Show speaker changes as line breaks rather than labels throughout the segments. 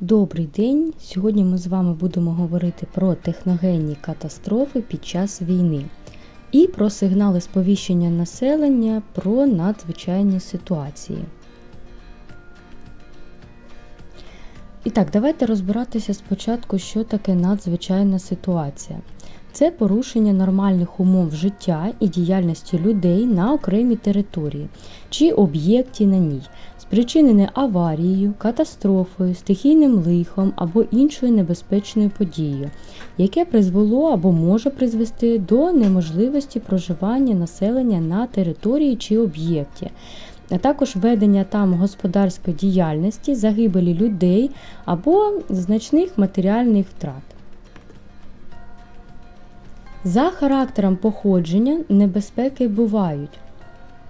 Добрий день! Сьогодні ми з вами будемо говорити про техногенні катастрофи під час війни і про сигнали сповіщення населення про надзвичайні ситуації. І так, давайте розбиратися спочатку, що таке надзвичайна ситуація. Це порушення нормальних умов життя і діяльності людей на окремій території чи об'єкті на ній, спричинене аварією, катастрофою, стихійним лихом або іншою небезпечною подією, яке призвело або може призвести до неможливості проживання населення на території чи об'єкті, а також ведення там господарської діяльності, загибелі людей або значних матеріальних втрат. За характером походження небезпеки бувають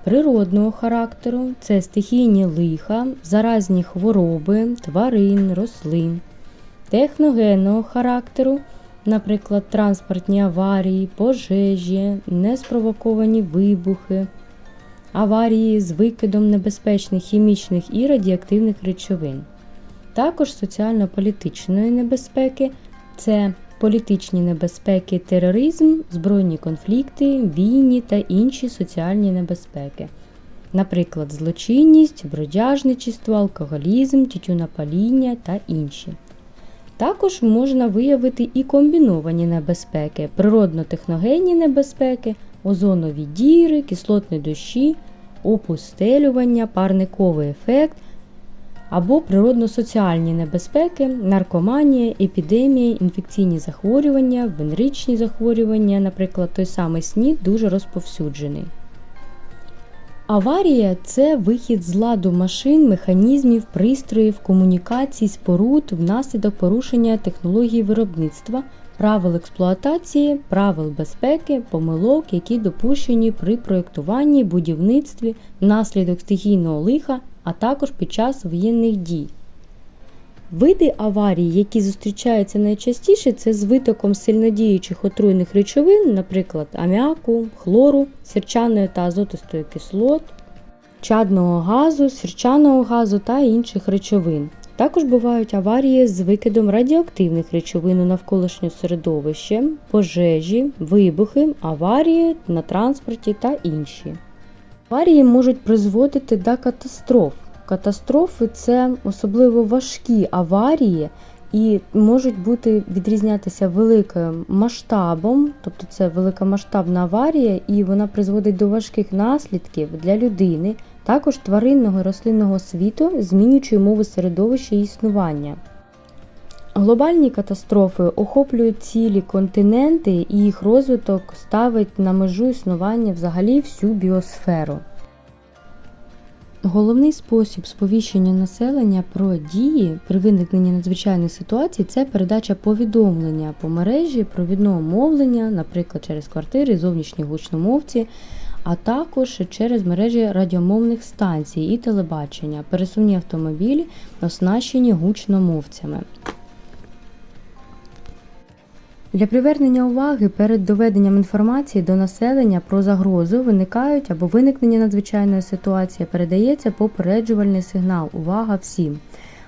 природного характеру це стихійні лиха, заразні хвороби, тварин, рослин, техногенного характеру, наприклад, транспортні аварії, пожежі, неспровоковані вибухи, аварії з викидом небезпечних хімічних і радіоактивних речовин. Також соціально-політичної небезпеки це політичні небезпеки, тероризм, збройні конфлікти, війні та інші соціальні небезпеки, наприклад, злочинність, бродяжничество, алкоголізм, тютюнопаління та інші. Також можна виявити і комбіновані небезпеки, природно-техногенні небезпеки, озонові діри, кислотні дощі, опустелювання, парниковий ефект або природно-соціальні небезпеки, наркоманія, епідемії, інфекційні захворювання, венеричні захворювання, наприклад, той самий СНІД дуже розповсюджений. Аварія це вихід з ладу машин, механізмів, пристроїв, комунікацій, споруд внаслідок порушення технології виробництва, правил експлуатації, правил безпеки, помилок, які допущені при проєктуванні, будівництві внаслідок стихійного лиха а також під час воєнних дій. Види аварій, які зустрічаються найчастіше, це з витоком сильнодіючих отруйних речовин, наприклад, аміаку, хлору, сірчаної та азотистої кислот, чадного газу, сірчаного газу та інших речовин. Також бувають аварії з викидом радіоактивних речовин у навколишнє середовище, пожежі, вибухи, аварії на транспорті та інші. Аварії можуть призводити до катастроф. Катастрофи це особливо важкі аварії і можуть бути відрізнятися великим масштабом, тобто це великомасштабна аварія, і вона призводить до важких наслідків для людини, також тваринного і рослинного світу, змінюючи умови середовища і існування. Глобальні катастрофи охоплюють цілі континенти і їх розвиток ставить на межу існування взагалі всю біосферу. Головний спосіб сповіщення населення про дії при виникненні надзвичайних ситуацій це передача повідомлення по мережі провідного мовлення, наприклад, через квартири, зовнішні гучномовці, а також через мережі радіомовних станцій і телебачення, пересувні автомобілі, оснащені гучномовцями. Для привернення уваги перед доведенням інформації до населення про загрозу виникають або виникнення надзвичайної ситуації передається попереджувальний сигнал Увага всім!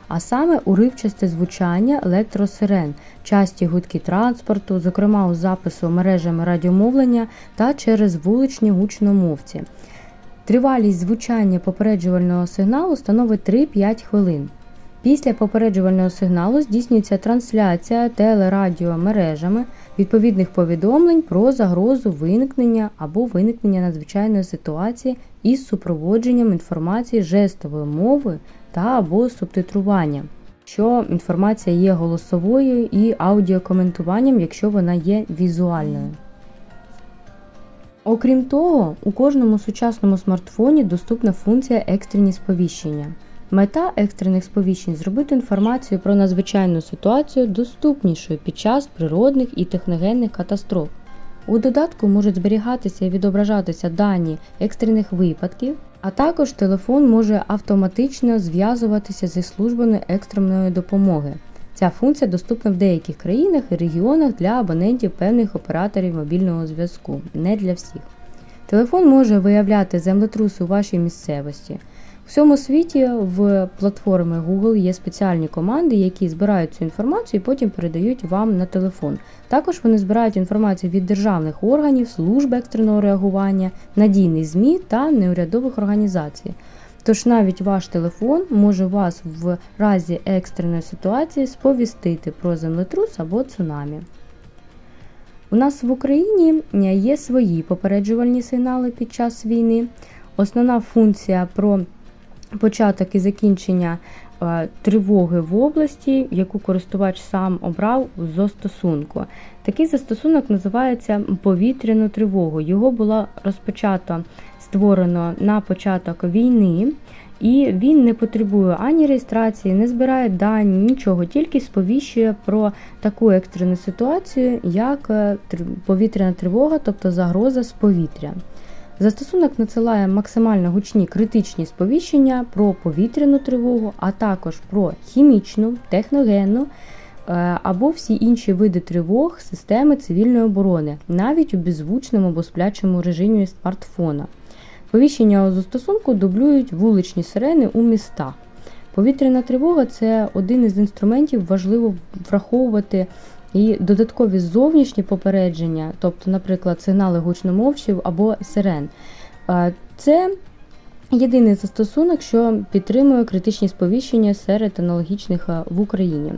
А саме уривчасте звучання електросирен, часті гудки транспорту, зокрема у запису мережами радіомовлення та через вуличні гучномовці. Тривалість звучання попереджувального сигналу становить 3-5 хвилин. Після попереджувального сигналу здійснюється трансляція телерадіомережами відповідних повідомлень про загрозу виникнення або виникнення надзвичайної ситуації із супроводженням інформації жестовою мовою та або субтитруванням, що інформація є голосовою і аудіокоментуванням, якщо вона є візуальною. Окрім того, у кожному сучасному смартфоні доступна функція екстрені сповіщення. Мета екстрених сповіщень зробити інформацію про надзвичайну ситуацію доступнішою під час природних і техногенних катастроф. У додатку можуть зберігатися і відображатися дані екстрених випадків, а також телефон може автоматично зв'язуватися зі службами екстреної допомоги. Ця функція доступна в деяких країнах і регіонах для абонентів певних операторів мобільного зв'язку, не для всіх. Телефон може виявляти землетруси у вашій місцевості У всьому світі в платформи Google є спеціальні команди, які збирають цю інформацію і потім передають вам на телефон. Також вони збирають інформацію від державних органів, служб екстреного реагування, надійних ЗМІ та неурядових організацій. Тож навіть ваш телефон може вас в разі екстреної ситуації сповістити про землетрус або цунамі. У нас в Україні є свої попереджувальні сигнали під час війни. Основна функція про початок і закінчення е, тривоги в області, яку користувач сам обрав у застосунку. Такий застосунок називається повітряну тривогу. Його було розпочато створено на початок війни. І він не потребує ані реєстрації, не збирає дані, нічого, тільки сповіщує про таку екстрену ситуацію, як е, повітряна тривога, тобто загроза з повітря. Застосунок надсилає максимально гучні критичні сповіщення про повітряну тривогу, а також про хімічну, техногенну е, або всі інші види тривог системи цивільної оборони, навіть у беззвучному або сплячому режимі смартфона. Повіщення у застосунку дублюють вуличні сирени у містах. Повітряна тривога це один із інструментів, важливо враховувати і додаткові зовнішні попередження, тобто, наприклад, сигнали гучномовчів або сирен. Це єдиний застосунок, що підтримує критичні сповіщення серед аналогічних в Україні.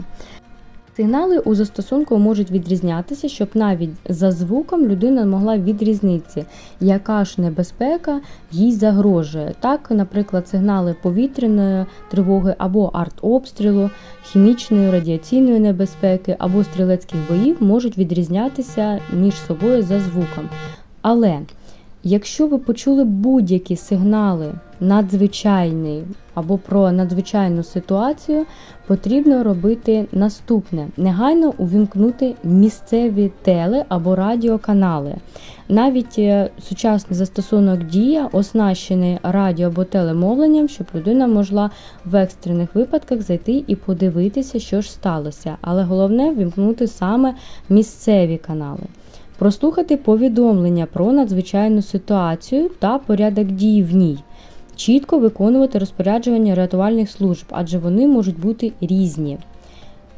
Сигнали у застосунку можуть відрізнятися, щоб навіть за звуком людина могла відрізнити, яка ж небезпека їй загрожує. Так, наприклад, сигнали повітряної тривоги або артобстрілу, хімічної радіаційної небезпеки або стрілецьких боїв можуть відрізнятися між собою за звуком. Але Якщо ви почули будь-які сигнали надзвичайний або про надзвичайну ситуацію, потрібно робити наступне: негайно увімкнути місцеві теле або радіоканали. Навіть е, сучасний застосунок Дія оснащений радіо або телемовленням, щоб людина могла в екстрених випадках зайти і подивитися, що ж сталося. Але головне вімкнути саме місцеві канали прослухати повідомлення про надзвичайну ситуацію та порядок дій в ній, чітко виконувати розпорядження рятувальних служб, адже вони можуть бути різні.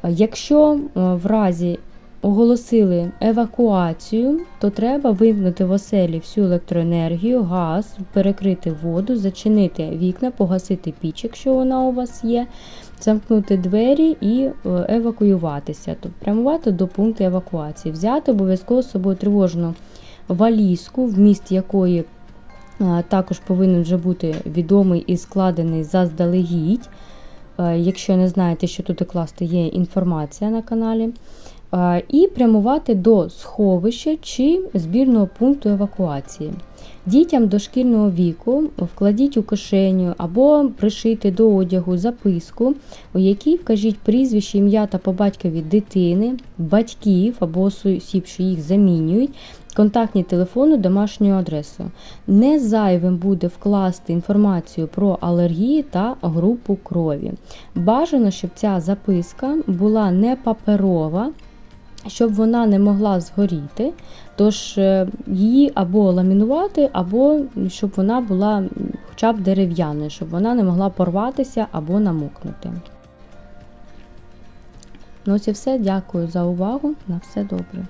Якщо е, в разі оголосили евакуацію, то треба вимкнути в оселі всю електроенергію, газ, перекрити воду, зачинити вікна, погасити піч, якщо вона у вас є, замкнути двері і е, евакуюватися, тобто прямувати до пункту евакуації, взяти обов'язково з собою тривожну валізку, вміст якої е, також повинен вже бути відомий і складений заздалегідь. Е, Якщо не знаєте, що туди класти, є інформація на каналі. І прямувати до сховища чи збірного пункту евакуації. Дітям дошкільного віку вкладіть у кишеню або пришити до одягу записку, у якій вкажіть прізвище, ім'я та по батькові дитини, батьків або осіб, що їх замінюють, контактні телефони, домашню адресу. Не зайвим буде вкласти інформацію про алергії та групу крові. Бажано, щоб ця записка була не паперова. Щоб вона не могла згоріти, тож е, її або ламінувати, або щоб вона була хоча б дерев'яною, щоб вона не могла порватися або намокнути. Ну і все. Дякую за увагу. На все добре.